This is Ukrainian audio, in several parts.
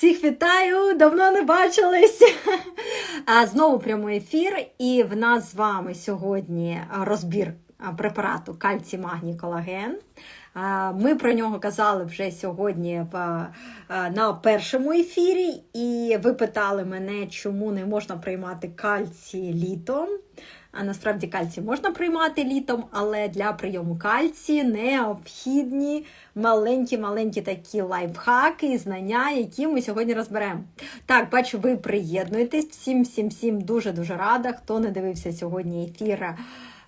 Всіх вітаю! Давно не бачились. Знову прямий ефір, і в нас з вами сьогодні розбір препарату кальцій, магній, колаген. Ми про нього казали вже сьогодні на першому ефірі, і ви питали мене, чому не можна приймати кальцій літом. А насправді кальцій можна приймати літом, але для прийому кальцію необхідні маленькі-маленькі такі лайфхаки і знання, які ми сьогодні розберемо. Так, бачу, ви приєднуєтесь. Всім, всім, всім дуже-дуже рада. Хто не дивився сьогодні ефір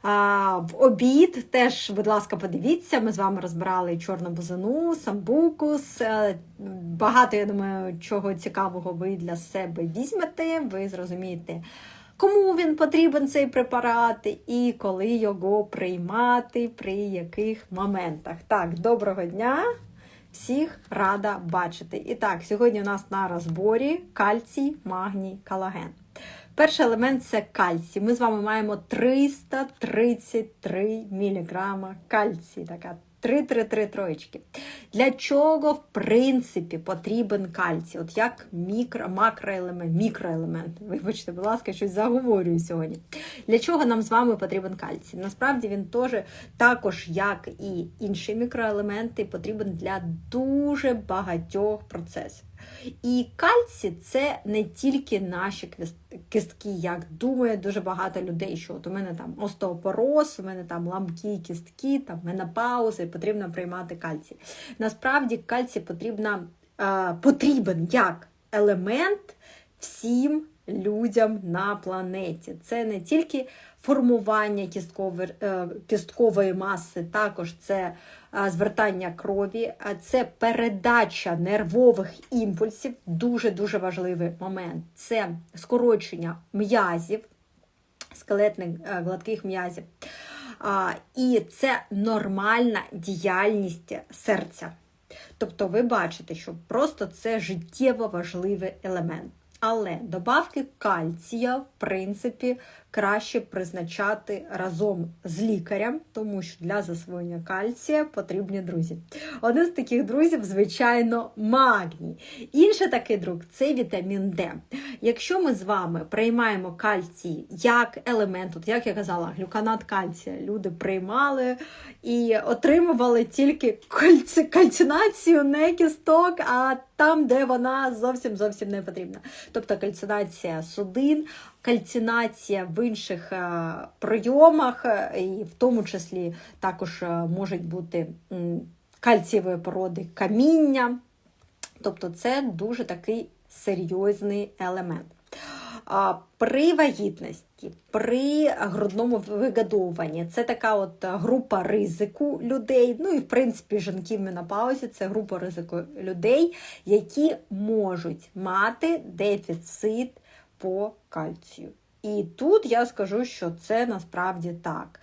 а, в обід, теж, будь ласка, подивіться. Ми з вами розбирали чорну бузину, самбукус. Е, Багато, я думаю, чого цікавого ви для себе візьмете, ви зрозумієте. Кому він потрібен цей препарат і коли його приймати, при яких моментах. Так, доброго дня! Всіх рада бачити. І так, сьогодні у нас на розборі кальцій, магній, колаген. Перший елемент це кальцій. Ми з вами маємо 333 мг кальцій. Така 3-3-3 троєчки. Для чого, в принципі, потрібен кальцій? От як мікро, макроелемент, мікроелемент. Вибачте, будь ласка, щось заговорюю сьогодні. Для чого нам з вами потрібен кальцій? Насправді він теж, також, як і інші мікроелементи, потрібен для дуже багатьох процесів. І кальці це не тільки наші кістки, як думає дуже багато людей, що от у мене там остеопороз, у мене там ламкі кістки, там менопаузи, потрібно приймати кальцій. Насправді кальцій потрібна, е, потрібен як елемент всім людям на планеті. Це не тільки формування кісткової, е, маси, також це е, звертання крові, а це передача нервових імпульсів, дуже-дуже важливий момент. Це скорочення м'язів, скелетних е, гладких м'язів. І це нормальна діяльність серця. Тобто ви бачите, що просто це життєво важливий елемент. Але добавки кальція, в принципі, краще призначати разом з лікарем, тому що для засвоєння кальція потрібні друзі. Один з таких друзів, звичайно, магній. Інший такий друг це вітамін Д. Якщо ми з вами приймаємо кальцій як елемент, от як я казала, глюканат кальція, люди приймали і отримували тільки кальці... кальцинацію, не кісток, а там, де вона зовсім зовсім не потрібна. Тобто кальцинація судин, кальцинація в інших е, прийомах, е, і в тому числі також е, можуть бути кальцієвої породи каміння. Тобто це дуже такий серйозний елемент. При вагітності, при грудному вигодовуванні це така от група ризику людей. Ну і, в принципі, жінки в менопаузі це група ризику людей, які можуть мати дефіцит по кальцію. І тут я скажу, що це насправді так.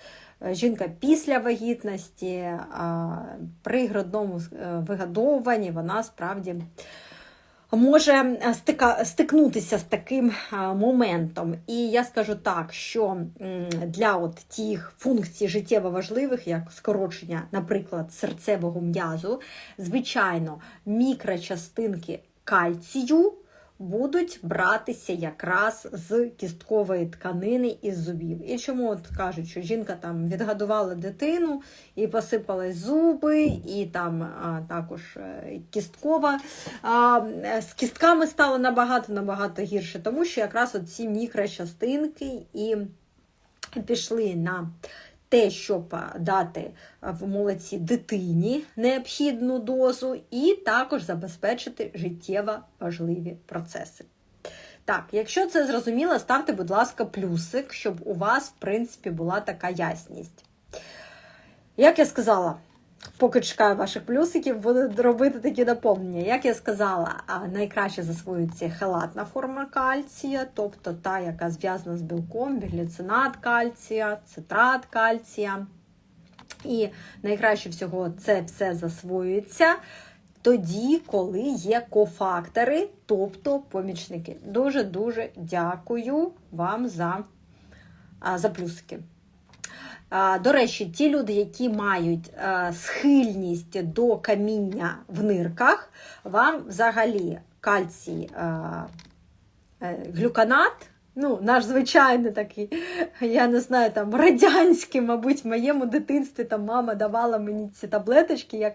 Жінка після вагітності, при грудному е, вигодовуванні вона справді може е, стика, стикнутися з таким е, моментом. І я скажу так, що для от тих функцій життєво важливих, як скорочення, наприклад, серцевого м'язу, звичайно, мікрочастинки кальцію будуть братися якраз з кісткової тканини із зубів. І чому от кажуть, що жінка там відгадувала дитину і посипали зуби, і там а, також е, кісткова а, з кістками стало набагато-набагато гірше, тому що якраз ці мікрочастинки і пішли на те, щоб дати в молодці дитині необхідну дозу, і також забезпечити життєво важливі процеси. Так, якщо це зрозуміло, ставте, будь ласка, плюсик, щоб у вас, в принципі, була така ясність. Як я сказала, Поки чекаю ваших плюсиків, буду робити такі доповнення. Як я сказала, найкраще засвоюється хелатна форма кальція, тобто та, яка зв'язана з білком, бігліцинат кальція, цитрат кальція. І найкраще всього це все засвоюється тоді, коли є кофактори, тобто помічники. Дуже-дуже дякую вам за, за плюсики. До речі, ті люди, які мають схильність до каміння в нирках, вам взагалі кальцій е, глюканат. Ну, наш звичайний такий, я не знаю, там радянський, мабуть, в моєму дитинстві там мама давала мені ці таблеточки, як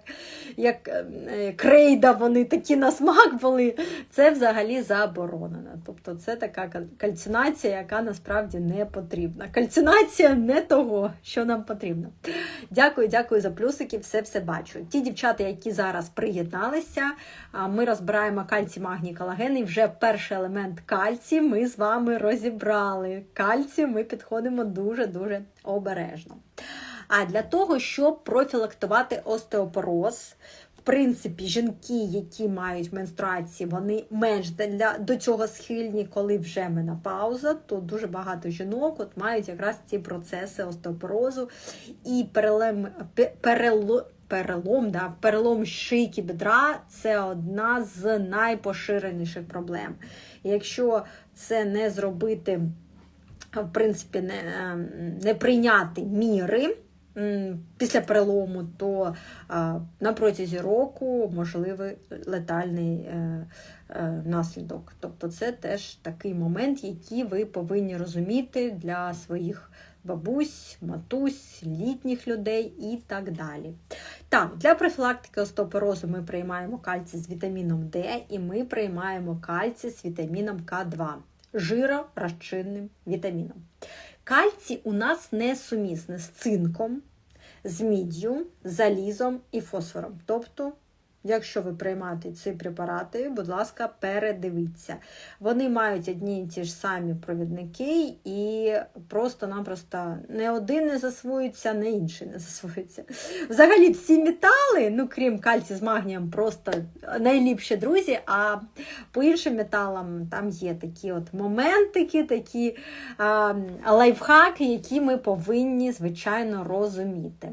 як е, крейда, вони такі на смак були. Це взагалі заборонено. Тобто це така кальцинація, яка насправді не потрібна. Кальцинація не того, що нам потрібно. Дякую, дякую за плюсики, все все бачу. Ті дівчата, які зараз приєдналися, ми розбираємо кальцій, магній, колаген, і вже перший елемент кальцій ми з вами розібрали. Кальцію ми підходимо дуже-дуже обережно. А для того, щоб профілактувати остеопороз, в принципі, жінки, які мають менструації, вони менш для, до цього схильні, коли вже менопауза, то дуже багато жінок от мають якраз ці процеси остеопорозу і перелем, перело, перелом, да, перелом шийки бедра це одна з найпоширеніших проблем. Якщо це не зробити, в принципі, не, не прийняти міри після перелому, то на протязі року можливий летальний е, е, наслідок. Тобто це теж такий момент, який ви повинні розуміти для своїх бабусь, матусь, літніх людей і так далі. Так, для профілактики остеопорозу ми приймаємо кальцій з вітаміном D і ми приймаємо кальцій з вітаміном К2, жиророзчинним вітаміном. Кальцій у нас не сумісний з цинком, з міддю, залізом і фосфором. Тобто Якщо ви приймаєте ці препарати, будь ласка, передивіться. Вони мають одні і ті ж самі провідники, і просто-напросто не один не засвоюється, не інший не засвоюється. Взагалі, всі метали, ну крім кальцію з магнієм, просто найліпші друзі. А по іншим металам там є такі от моментики, такі а, лайфхаки, які ми повинні, звичайно, розуміти.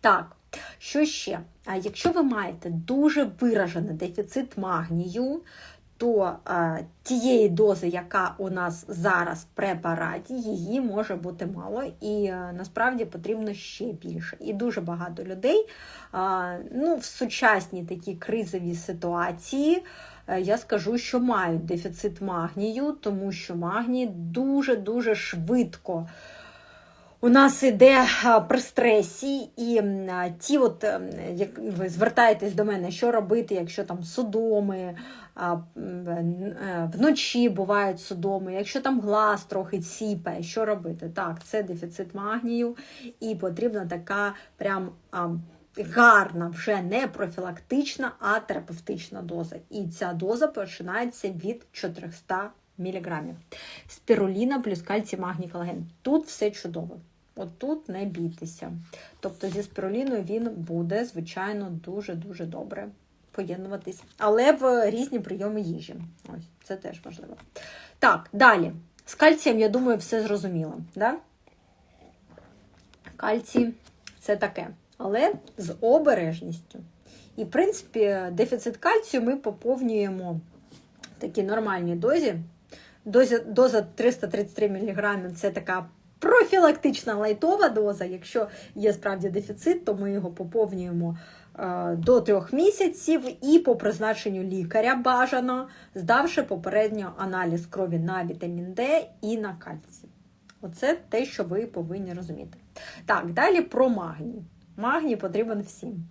Так. Що ще? А якщо ви маєте дуже виражений дефіцит магнію, то а, тієї дози, яка у нас зараз в препараті, її може бути мало, і а, насправді потрібно ще більше. І дуже багато людей а, ну, в сучасній такій кризовій ситуації. Я скажу, що мають дефіцит магнію, тому що магній дуже-дуже швидко у нас іде при стресі, і ті, от, як ви звертаєтесь до мене, що робити, якщо там судоми, е, вночі бувають судоми, якщо там глаз трохи ціпає, що робити? Так, це дефіцит магнію, і потрібна така прям. Гарна, вже не профілактична, а терапевтична доза. І ця доза починається від 400 мг. Спіруліна плюс кальцій, магній, колаген. Тут все чудово. От тут не бійтеся. Тобто зі спіруліною він буде, звичайно, дуже-дуже добре поєднуватись. Але в різні прийоми їжі. Ось, це теж важливо. Так, далі. З кальцієм, я думаю, все зрозуміло. Да? Кальцій це таке. Але з обережністю. І, в принципі, дефіцит кальцію ми поповнюємо в такій нормальній дозі. Доза, доза 333 мг це така профілактична лайтова доза. Якщо є справді дефіцит, то ми його поповнюємо е, до трьох місяців і по призначенню лікаря бажано, здавши попередньо аналіз крові на вітамін Д і на кальцій. Оце те, що ви повинні розуміти. Так, далі про магній. Магній потрібен всім.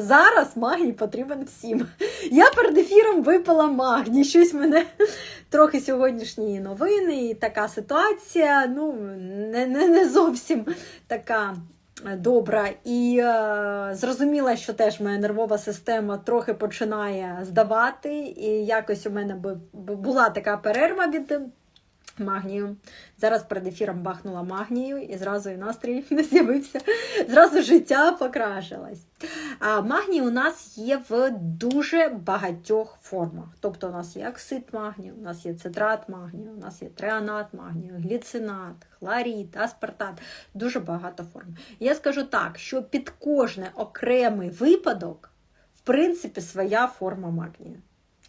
Зараз магній потрібен всім. Я перед ефіром випила магній. Щось мене трохи сьогоднішні новини і така ситуація. Ну, не не, не зовсім така добра. І е, зрозуміла, що теж моя нервова система трохи починає здавати. І якось у мене була така перерва від магнію. Зараз перед ефіром бахнула магнію, і зразу і настрій не з'явився, зразу життя покращилось. А Магній у нас є в дуже багатьох формах. Тобто у нас є оксид магнію, у нас є цитрат магнію, у нас є трианат магнію, гліцинат, хлорід, аспартат, дуже багато форм. Я скажу так, що під кожний окремий випадок, в принципі, своя форма магнію.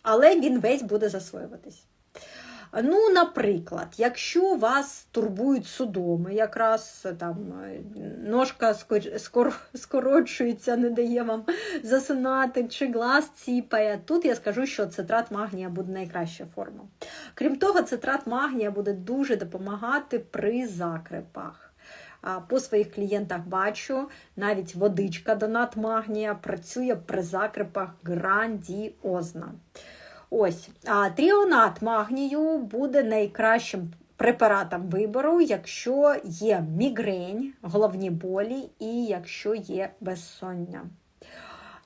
Але він весь буде засвоюватись. Ну, наприклад, якщо вас турбують судоми, якраз там ножка скор- скор- скорочується, не дає вам засинати, чи глаз ціпає, тут я скажу, що цитрат магнія буде найкраща форма. Крім того, цитрат магнія буде дуже допомагати при закрепах. По своїх клієнтах бачу, навіть водичка донат магнія працює при закрепах грандіозно. Ось, а тріонат магнію буде найкращим препаратом вибору, якщо є мігрень, головні болі і якщо є безсоння.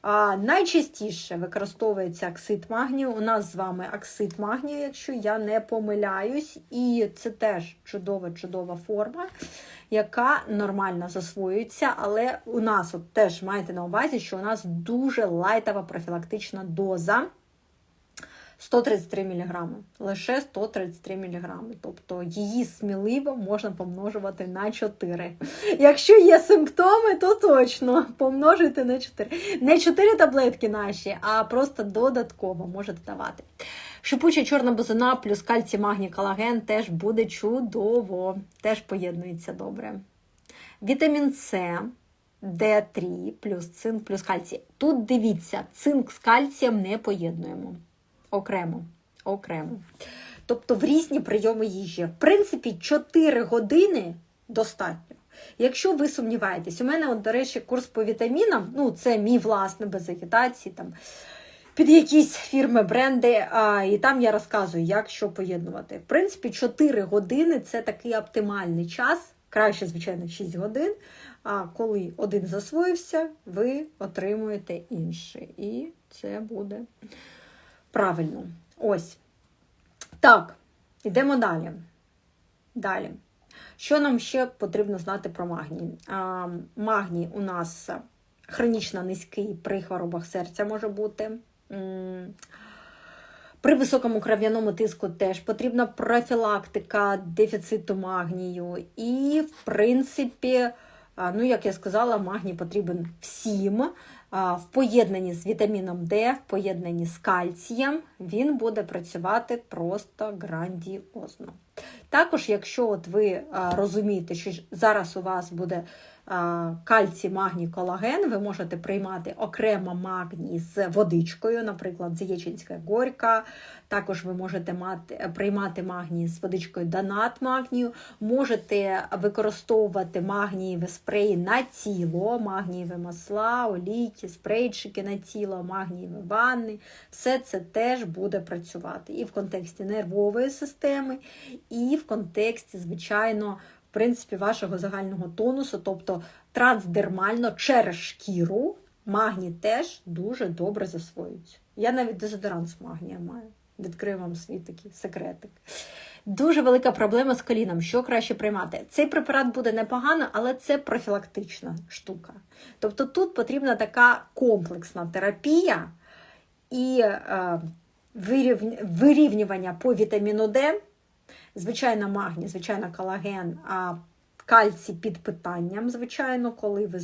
А, найчастіше використовується оксид магнію. У нас з вами оксид магнію, якщо я не помиляюсь, і це теж чудова-чудова форма, яка нормально засвоюється, але у нас от теж маєте на увазі, що у нас дуже лайтова профілактична доза. 133 мг. Лише 133 мг. Тобто її сміливо можна помножувати на 4. Якщо є симптоми, то точно помножуйте на 4. Не 4 таблетки наші, а просто додатково можете давати. Шипуча чорна бузина плюс кальцій, магній, колаген теж буде чудово, теж поєднується добре. Вітамін С. Д3 плюс цинк плюс кальцій. Тут дивіться, цинк з кальцієм не поєднуємо. Окремо. Окремо. Тобто в різні прийоми їжі. В принципі, 4 години достатньо. Якщо ви сумніваєтесь, у мене, от, до речі, курс по вітамінам, ну, це мій власний, без агітації, там, під якісь фірми, бренди, а, і там я розказую, як що поєднувати. В принципі, 4 години це такий оптимальний час, краще, звичайно, 6 годин. А коли один засвоївся, ви отримуєте інший. І це буде правильно. Ось. Так, йдемо далі. Далі. Що нам ще потрібно знати про магній? А, магній у нас хронічно низький при хворобах серця може бути. При високому кров'яному тиску теж потрібна профілактика дефіциту магнію. І, в принципі, ну, як я сказала, магній потрібен всім. В поєднанні з вітаміном Д, в поєднанні з кальцієм, він буде працювати просто грандіозно. Також, якщо от ви розумієте, що зараз у вас буде кальцій, магній, колаген, ви можете приймати окремо магній з водичкою, наприклад, Заєчинська горька. Також ви можете мати, приймати магній з водичкою донат магнію. Можете використовувати магнієві спреї на тіло, магнієві масла, олійки, спрейчики на тіло, магнієві ванни. Все це теж буде працювати і в контексті нервової системи, і в контексті, звичайно, принципі, вашого загального тонусу, тобто трансдермально через шкіру, магній теж дуже добре засвоюється. Я навіть дезодорант з магнія маю. Відкрию вам свій такий секретик. Дуже велика проблема з коліном. Що краще приймати? Цей препарат буде непогано, але це профілактична штука. Тобто тут потрібна така комплексна терапія і е, вирівнювання по вітаміну Д, звичайно, магній, звичайно, колаген, а кальцій під питанням, звичайно, коли ви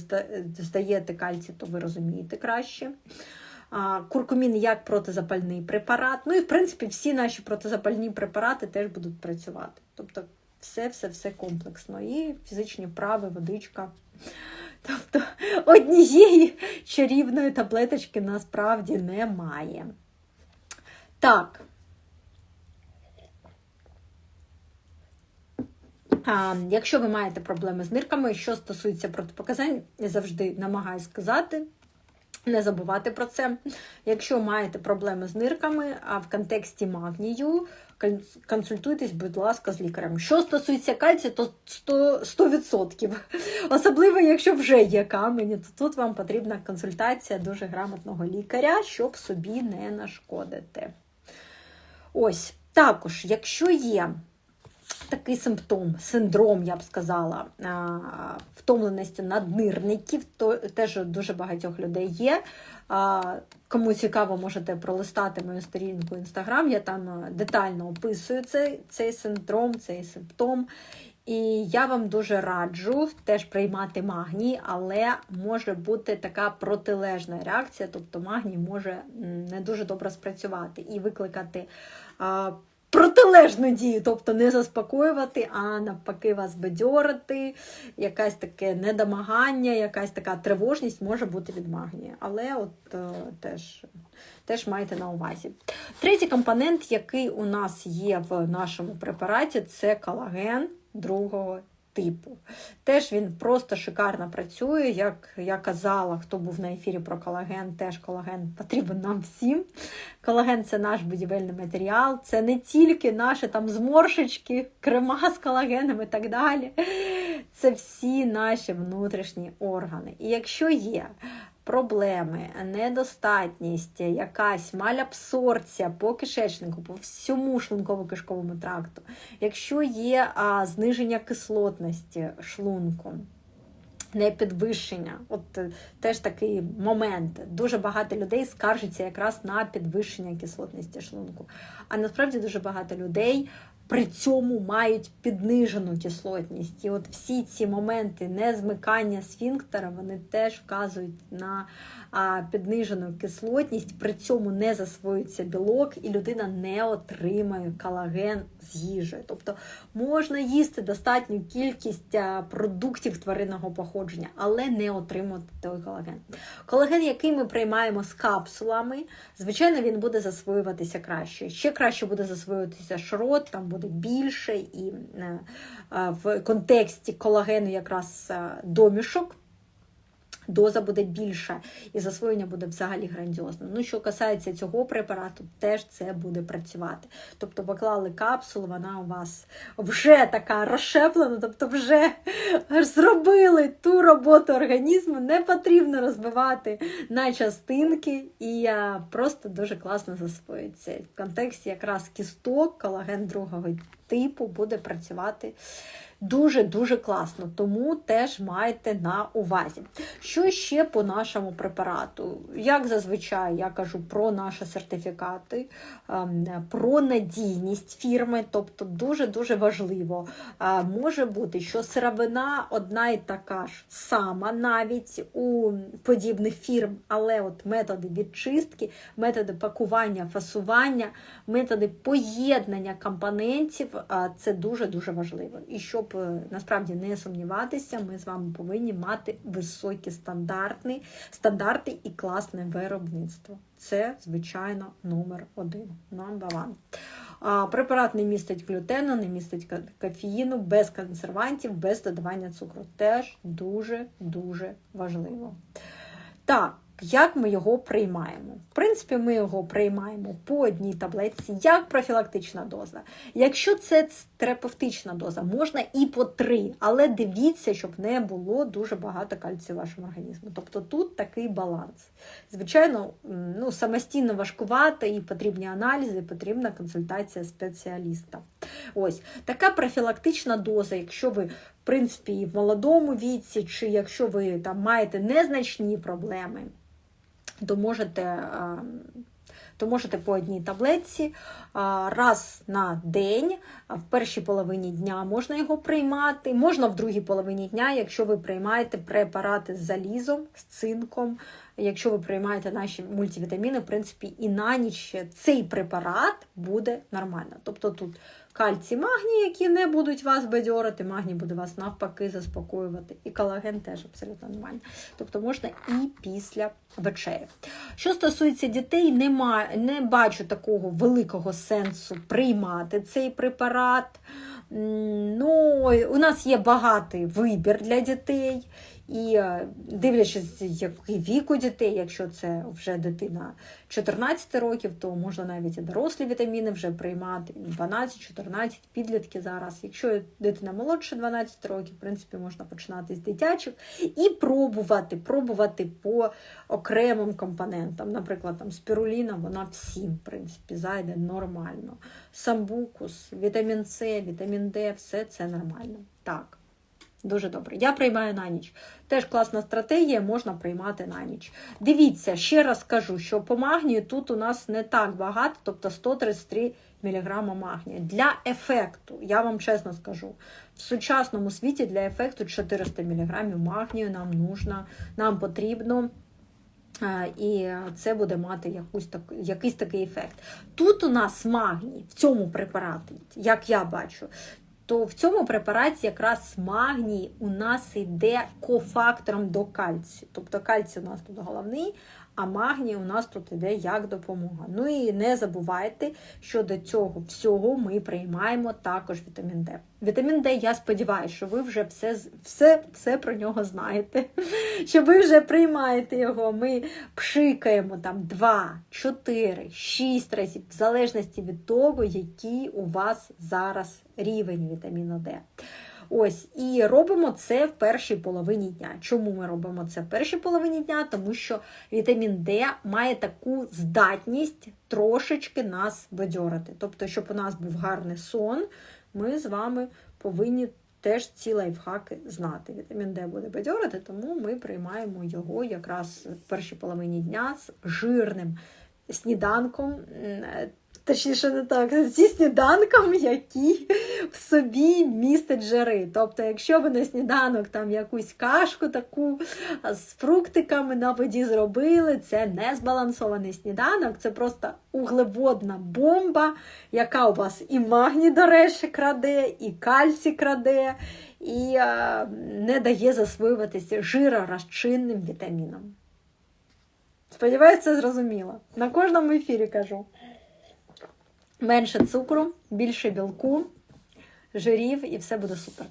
здаєте кальцій, то ви розумієте краще. Куркумін як протизапальний препарат. Ну і в принципі всі наші протизапальні препарати теж будуть працювати. Тобто все-все-все комплексно. І фізичні вправи, водичка. Тобто однієї чарівної таблеточки насправді немає. Так. Якщо ви маєте проблеми з нирками, що стосується протипоказань, я завжди намагаюся сказати. Не забувати про це. Якщо маєте проблеми з нирками, а в контексті магнію, консультуйтесь, будь ласка, з лікарем. Що стосується кальцію, то 100%. 100%. Особливо, якщо вже є камені, то тут вам потрібна консультація дуже грамотного лікаря, щоб собі не нашкодити. Ось, також, якщо є такий симптом, синдром, я б сказала, втомленості наднирників, то теж дуже багатьох людей є. Кому цікаво, можете пролистати мою сторінку Інстаграм. Я там детально описую цей, цей синдром, цей симптом. І я вам дуже раджу теж приймати магній, але може бути така протилежна реакція, тобто магній може не дуже добре спрацювати і викликати протилежну дію, тобто не заспокоювати, а навпаки, вас бадьорити, якась таке недомагання, якась така тривожність може бути від магнія. Але от е, теж. Теж майте на увазі. Третій компонент, який у нас є в нашому препараті, це колаген другого типу. Теж він просто шикарно працює. Як я казала, хто був на ефірі про колаген, теж колаген потрібен нам всім. Колаген це наш будівельний матеріал, це не тільки наші там зморшечки, крема з колагеном і так далі. Це всі наші внутрішні органи. І якщо є проблеми, недостатність, якась малябсорція по кишечнику, по всьому шлунково-кишковому тракту, якщо є а, зниження кислотності шлунку, не підвищення, от е, теж такий момент. Дуже багато людей скаржаться якраз на підвищення кислотності шлунку. А насправді дуже багато людей при цьому мають піднижену кислотність. І от всі ці моменти незмикання сфінктера, вони теж вказують на піднижену кислотність, при цьому не засвоюється білок, і людина не отримає колаген з їжею. Тобто можна їсти достатню кількість продуктів тваринного походження, але не отримати той колаген. Колаген, який ми приймаємо з капсулами, звичайно, він буде засвоюватися краще. Ще краще буде засвоюватися шрот, там буде більше, і е, е, в контексті колагену якраз е, домішок. Доза буде більша і засвоєння буде взагалі грандіозне. Ну, що касається цього препарату, теж це буде працювати. Тобто поклали капсулу, вона у вас вже така розшеплена, тобто вже зробили ту роботу організму, не потрібно розбивати на частинки, і просто дуже класно засвоїться. В контексті якраз кісток, колаген другого типу буде працювати дуже-дуже класно, тому теж майте на увазі. Що ще по нашому препарату? Як зазвичай я кажу про наші сертифікати, ем, про надійність фірми, тобто дуже-дуже важливо. Е, може бути, що сировина одна і така ж сама навіть у подібних фірм, але от методи відчистки, методи пакування, фасування, методи поєднання компонентів е, це дуже-дуже важливо. І щоб щоб е, насправді не сумніватися, ми з вами повинні мати високі стандарти, стандарти і класне виробництво. Це, звичайно, номер один. Number one. А, Препарат не містить глютену, не містить кофеїну, без консервантів, без додавання цукру. Теж дуже-дуже важливо. Так. Як ми його приймаємо? В принципі, ми його приймаємо по одній таблетці, як профілактична доза. Якщо це терапевтична доза, можна і по три, але дивіться, щоб не було дуже багато кальцію в вашому організму. Тобто тут такий баланс. Звичайно, ну, самостійно важкувато і потрібні аналізи, потрібна консультація спеціаліста. Ось така профілактична доза, якщо ви. В принципі, в молодому віці, чи якщо ви там маєте незначні проблеми, то можете то можете по одній таблетці раз на день, в першій половині дня можна його приймати, можна в другій половині дня, якщо ви приймаєте препарати з залізом, з цинком, якщо ви приймаєте наші мультивітаміни, в принципі, і на ніч цей препарат буде нормально. Тобто тут кальцій, магній, які не будуть вас бадьорити, магній буде вас навпаки заспокоювати. І колаген теж абсолютно нормально. Тобто можна і після вечері. Що стосується дітей, нема, не бачу такого великого сенсу приймати цей препарат. Ну, У нас є багатий вибір для дітей. І е, дивлячись, який вік у дітей, якщо це вже дитина 14 років, то можна навіть і дорослі вітаміни вже приймати 12-14 підлітки зараз. Якщо дитина молодше 12 років, в принципі, можна починати з дитячих і пробувати, пробувати по окремим компонентам. Наприклад, там спіруліна, вона всім, в принципі, зайде нормально. Самбукус, вітамін С, вітамін Д, все це нормально. Так. Дуже добре. Я приймаю на ніч. Теж класна стратегія, можна приймати на ніч. Дивіться, ще раз кажу, що по магнію тут у нас не так багато, тобто 133 мг магнія. Для ефекту, я вам чесно скажу, в сучасному світі для ефекту 400 мг магнію нам нужно, нам потрібно Е, І це буде мати якусь так, якийсь такий ефект. Тут у нас магній в цьому препараті, як я бачу, то в цьому препараті якраз магній у нас йде кофактором до кальцію. Тобто кальцій у нас тут головний, а магній у нас тут йде як допомога. Ну і не забувайте, що до цього всього ми приймаємо також вітамін Д. Вітамін Д, я сподіваюся, що ви вже все, все, все про нього знаєте. Що ви вже приймаєте його. Ми пшикаємо там 2, 4, 6 разів, в залежності від того, який у вас зараз рівень вітаміну Д. Ось, і робимо це в першій половині дня. Чому ми робимо це в першій половині дня? Тому що вітамін Д має таку здатність трошечки нас бадьорити. Тобто, щоб у нас був гарний сон, ми з вами повинні теж ці лайфхаки знати. Вітамін Д буде бадьорити, тому ми приймаємо його якраз в першій половині дня з жирним сніданком. Точніше, не так, зі сніданком, який в собі містить жири. Тобто, якщо ви на сніданок там якусь кашку таку з фруктиками на воді зробили, це не збалансований сніданок, це просто углеводна бомба, яка у вас і магній, до речі, краде, і кальцій краде, і е, не дає засвоюватися жиророзчинним вітаміном. Сподіваюся, це зрозуміло. На кожному ефірі кажу. Менше цукру, більше білку, жирів і все буде супер.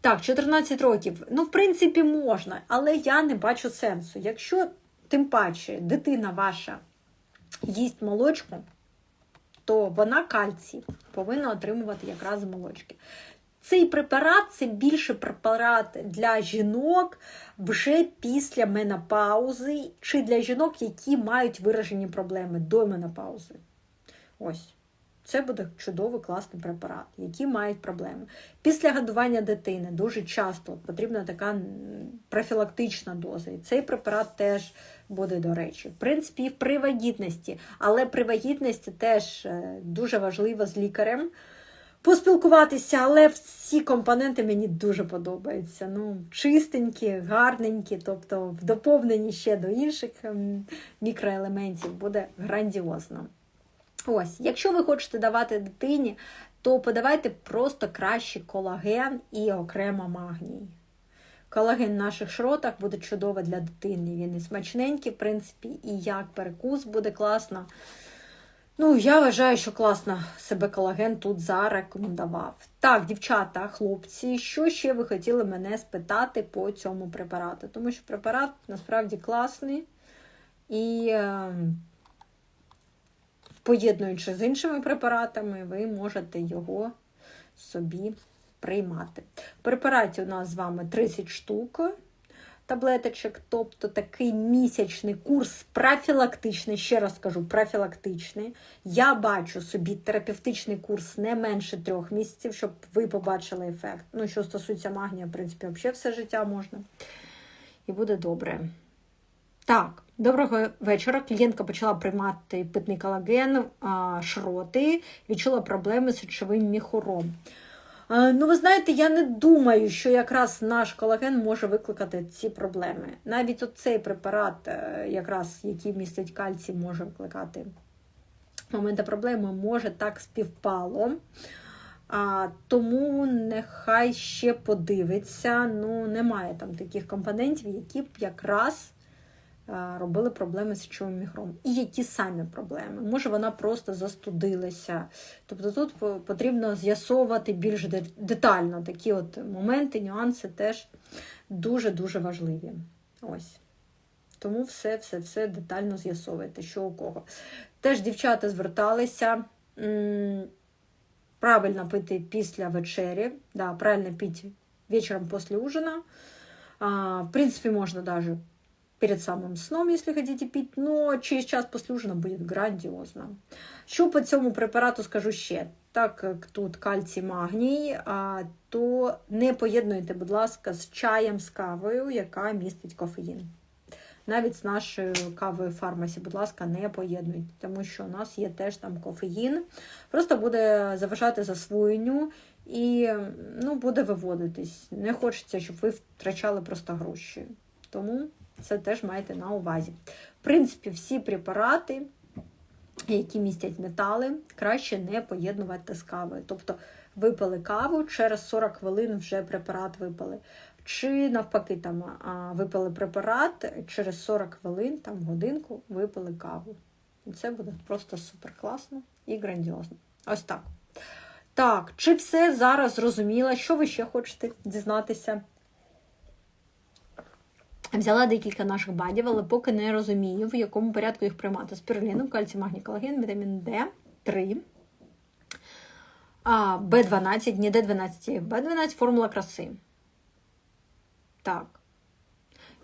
Так, 14 років. Ну, в принципі, можна, але я не бачу сенсу. Якщо, тим паче, дитина ваша їсть молочку, то вона кальцій повинна отримувати якраз молочки. Цей препарат це більше препарат для жінок вже після менопаузи, чи для жінок, які мають виражені проблеми до менопаузи. Ось. Це буде чудовий класний препарат, які мають проблеми. Після годування дитини дуже часто потрібна така профілактична доза. І цей препарат теж буде до речі. В принципі, і при вагітності, але при вагітності теж е, дуже важливо з лікарем поспілкуватися, але всі компоненти мені дуже подобаються. Ну, чистенькі, гарненькі, тобто в доповненні ще до інших ем, мікроелементів буде грандіозно. Ось, якщо ви хочете давати дитині, то подавайте просто краще колаген і окремо магній. Колаген в наших шротах буде чудово для дитини. Він і смачненький, в принципі, і як перекус буде класно. Ну, я вважаю, що класно себе колаген тут зарекомендував. Так, дівчата, хлопці, що ще ви хотіли мене спитати по цьому препарату? Тому що препарат насправді класний і. Поєднуючи з іншими препаратами, ви можете його собі приймати. В препараті у нас з вами 30 штук таблеточок, тобто такий місячний курс профілактичний, ще раз кажу, профілактичний. Я бачу собі терапевтичний курс не менше трьох місяців, щоб ви побачили ефект. Ну, що стосується магнія, в принципі, взагалі все життя можна. І буде добре. Так, доброго вечора. Клієнтка почала приймати питний колаген, шроти, відчула проблеми з сечовим міхуром. Ну, ви знаєте, я не думаю, що якраз наш колаген може викликати ці проблеми. Навіть оцей препарат, е, якраз який містить кальцій, може викликати моменти проблеми, може так співпало. А, Тому нехай ще подивиться. Ну, немає там таких компонентів, які б якраз робили проблеми з сечовим міхром. І які самі проблеми. Може, вона просто застудилася. Тобто тут потрібно з'ясовувати більш детально такі от моменти, нюанси теж дуже-дуже важливі. Ось. Тому все, все, все детально з'ясовуйте, що у кого. Теж дівчата зверталися. Правильно пити після вечері, да, правильно пити вечером после ужина. А, в принципе, можно даже перед самым сном, если хотите пить, но через час после ужина будет грандіозно. Що по цьому препарату скажу ще? Так як тут кальцій магній, то не поєднуйте, будь ласка, з чаєм з кавою, яка містить кофеїн. Навіть з нашою кавою фармасі, будь ласка, не поєднуйте, тому що у нас є теж там кофеїн. Просто буде заважати засвоєнню і ну, буде виводитись. Не хочеться, щоб ви втрачали просто гроші. Тому це теж майте на увазі. В принципі, всі препарати, які містять метали, краще не поєднувати з кавою. Тобто випили каву, через 40 хвилин вже препарат випили. Чи навпаки, там випили препарат, через 40 хвилин, там годинку, випили каву. І це буде просто супер класно і грандіозно. Ось так. Так, чи все зараз зрозуміло? Що ви ще хочете дізнатися? Взяла декілька наших бадів, але поки не розумію, в якому порядку їх приймати. Спіруліну, кальцій, магній, колаген, вітамін Д, 3, а, Б12, ні Д12, Б12 формула краси. Так.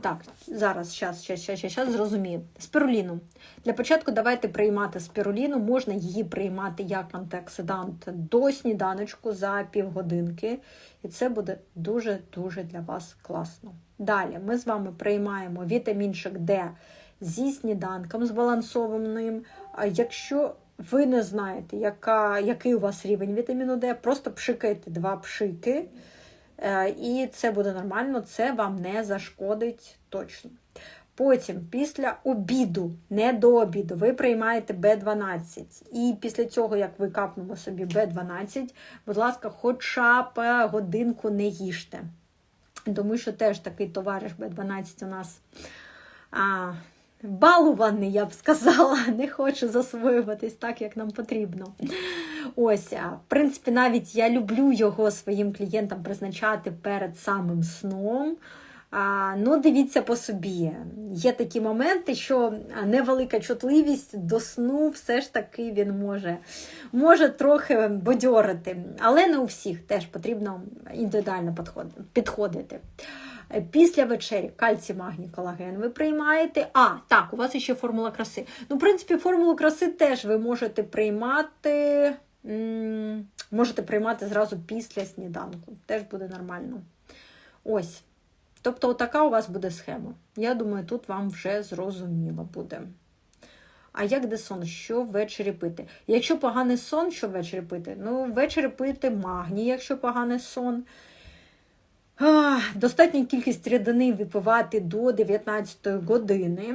Так, зараз, щас, щас, щас, щас зрозумію. Спіруліну. Для початку давайте приймати спіруліну. Можна її приймати як антиоксидант до сніданочку за півгодинки. І це буде дуже-дуже для вас класно. Далі ми з вами приймаємо вітамінчик Д зі сніданком збалансованим. Якщо ви не знаєте, яка, який у вас рівень вітаміну Д, просто пшикайте два пшики. Е, І це буде нормально, це вам не зашкодить точно. Потім, після обіду, не до обіду, ви приймаєте Б12. І після цього, як ви капнули собі Б12, будь ласка, хоча б годинку не їжте. Тому що теж такий товариш Б12 у нас а, балуваний, я б сказала, не хоче засвоюватись так, як нам потрібно. Ось, в принципі, навіть я люблю його своїм клієнтам призначати перед самим сном. Ну, дивіться по собі. Є такі моменти, що невелика чутливість до сну все ж таки він може, може трохи бодьорити. Але не у всіх теж потрібно індивідуально підходити. Після вечері кальцій, магній, колаген ви приймаєте. А, так, у вас ще формула краси. Ну, в принципі, формулу краси теж ви можете приймати. Можете приймати зразу після сніданку. Теж буде нормально. Ось. Тобто, отака у вас буде схема. Я думаю, тут вам вже зрозуміло буде. А як де сон? Що ввечері пити? Якщо поганий сон, що ввечері пити? Ну, ввечері пити магній, якщо поганий сон. Достатня кількість рідини випивати до 19 години,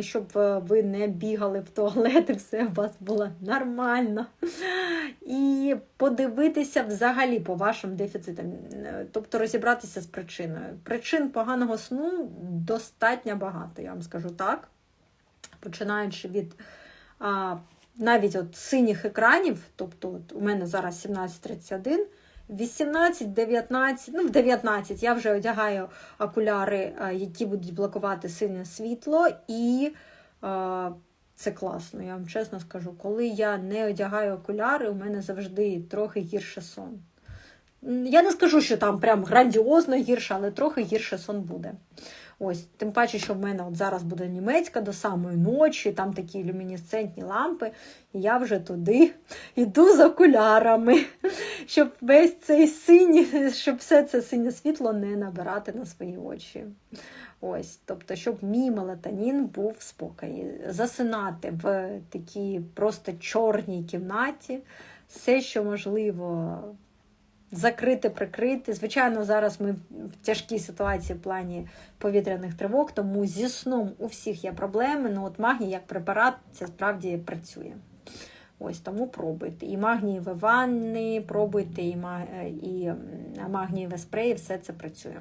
щоб е, ви не бігали в туалет і все у вас було нормально. І подивитися взагалі по вашим дефіцитам, Е, тобто розібратися з причиною. Причин поганого сну достатньо багато, я вам скажу так. Починаючи від а, навіть от синіх екранів, тобто от у мене зараз 17.31. 18, 19, ну в 19 я вже одягаю окуляри, е, які будуть блокувати синє світло, і е, це класно, я вам чесно скажу. Коли я не одягаю окуляри, у мене завжди трохи гірше сон. Я не скажу, що там прям грандіозно гірше, але трохи гірше сон буде. Ось, тим паче, що в мене от зараз буде німецька до самої ночі, там такі люмінесцентні лампи, і я вже туди йду з окулярами, щоб весь цей синій, щоб все це синє світло не набирати на свої очі. Ось, тобто, щоб мій мелатонін був в спокої. Засинати в такій просто чорній кімнаті, все, що можливо, закрити, прикрити. Звичайно, зараз ми в тяжкій ситуації в плані повітряних тривог, тому зі сном у всіх є проблеми. Ну, от магній як препарат це справді працює. Ось тому пробуйте. І магнієві ванни, пробуйте, і, ма- і м, магнієве спреї, все це працює.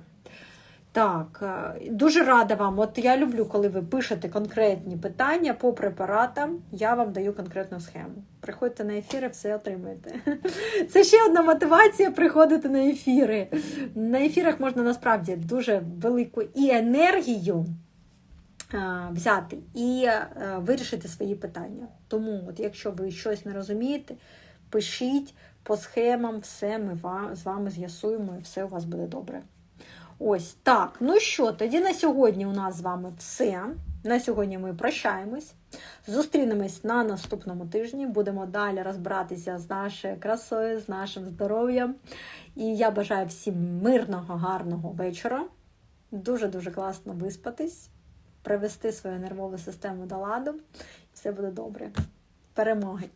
Так, е, дуже рада вам. От я люблю, коли ви пишете конкретні питання по препаратам, я вам даю конкретну схему. Приходьте на ефіри, все отримаєте. Це ще одна мотивація приходити на ефіри. На ефірах можна насправді дуже велику і енергію взяти і е, вирішити свої питання. Тому, от, якщо ви щось не розумієте, пишіть по схемам, все ми з вами з'ясуємо, і все у вас буде добре. Ось так. Ну що, тоді на сьогодні у нас з вами все. На сьогодні ми прощаємось. Зустрінемось на наступному тижні. Будемо далі розбиратися з нашою красою, з нашим здоров'ям. І я бажаю всім мирного, гарного вечора. Дуже-дуже класно виспатись, привести свою нервову систему до ладу. Все буде добре. Перемоги!